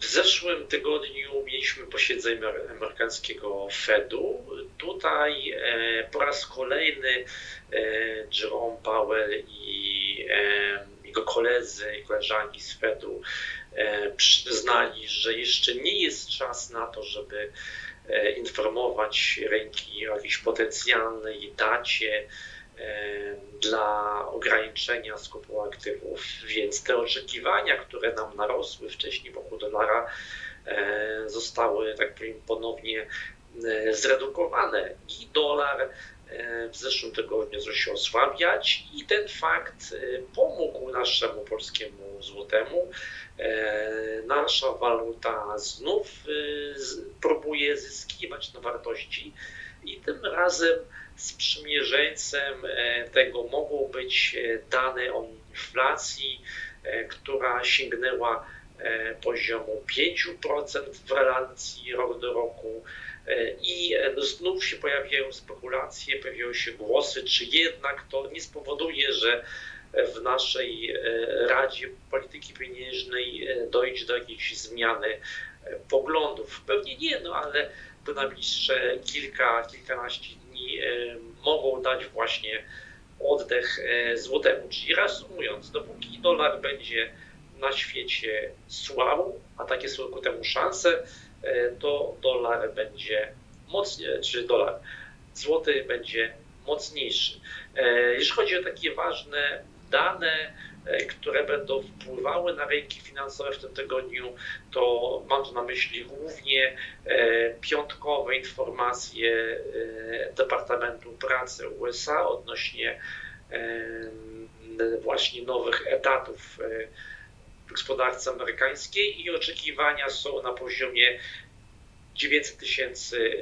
W zeszłym tygodniu mieliśmy posiedzenie amerykańskiego Fedu. Tutaj e, po raz kolejny e, Jerome Powell i e, jego koledzy i koleżanki z Fedu przyznali, że jeszcze nie jest czas na to, żeby informować rynki o jakiejś potencjalnej dacie dla ograniczenia skupu aktywów, więc te oczekiwania, które nam narosły wcześniej wokół dolara, zostały, tak powiem, ponownie zredukowane i dolar w zeszłym tygodniu zaczął osłabiać i ten fakt pomógł naszemu polskiemu złotemu. Nasza waluta znów próbuje zyskiwać na wartości i tym razem sprzymierzeńcem e, tego mogą być e, dane o inflacji, e, która sięgnęła poziomu 5% w relacji rok do roku. I znów się pojawiają spekulacje, pojawiają się głosy, czy jednak to nie spowoduje, że w naszej Radzie Polityki Pieniężnej dojdzie do jakiejś zmiany poglądów. Pewnie nie, no ale to najbliższe kilka, kilkanaście dni e, mogą dać właśnie oddech e, złotemu. Czyli reasumując, dopóki dolar będzie na świecie słabł, a takie są ku temu szanse, e, to dolar będzie mocniej, czy dolar złoty będzie mocniejszy. Jeśli chodzi o takie ważne dane, E, które będą wpływały na rynki finansowe w tym tygodniu, to mam tu na myśli głównie e, piątkowe informacje e, Departamentu Pracy USA odnośnie właśnie nowych etatów w gospodarce amerykańskiej i oczekiwania są na poziomie 900 tysięcy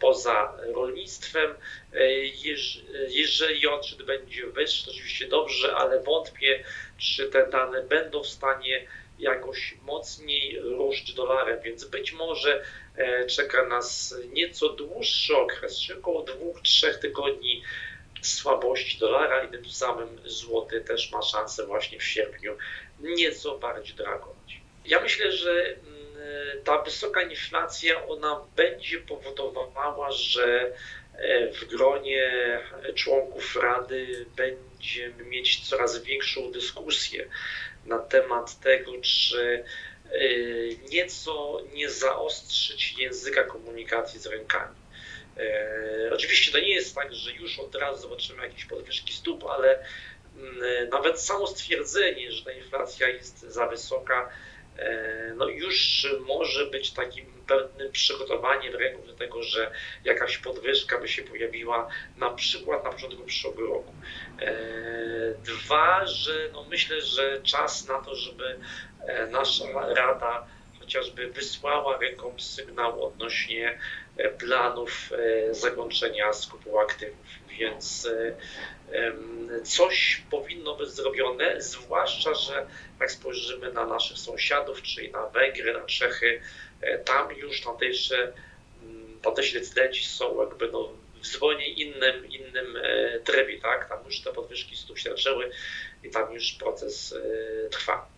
poza rolnictwem. E, jeżeli odczyt będzie wyższy, to oczywiście dobrze, ale wątpię, czy te dane będą w stanie jakoś mocniej ruszyć dolarem, więc być może e, czeka nas nieco dłuższy okres, czyli około dwóch, trzech tygodni słabości dolara i tym samym złoty też ma szansę właśnie w sierpniu nieco bardziej dragować. Ja myślę, że ta wysoka inflacja, ona będzie powodowała, że e, w gronie członków Rady będziemy mieć coraz większą dyskusję na temat tego, czy e, nieco nie zaostrzyć języka komunikacji z rynkami. E, oczywiście to nie jest tak, że już od razu zobaczymy jakieś podwyżki stóp, ale mm, nawet samo stwierdzenie, że ta inflacja jest za wysoka, no już może być takim pewnym przygotowaniem rynku do tego, że jakaś podwyżka by się pojawiła na przykład na początku przyszłego roku. E, dwa, że no myślę, że czas na to, żeby e, nasza Rada chociażby wysłała rynkom sygnał odnośnie planów zakończenia skupu aktywów. Więc coś powinno być zrobione, zwłaszcza, że jak spojrzymy na naszych sąsiadów, czyli na Węgry, na Czechy, e, tam już tamtejsze, mm, tamtejsi decydenci są jakby no w zupełnie innym, innym e, trybie, tak? Tam już te podwyżki stóp się zaczęły i tam już proces e, trwa.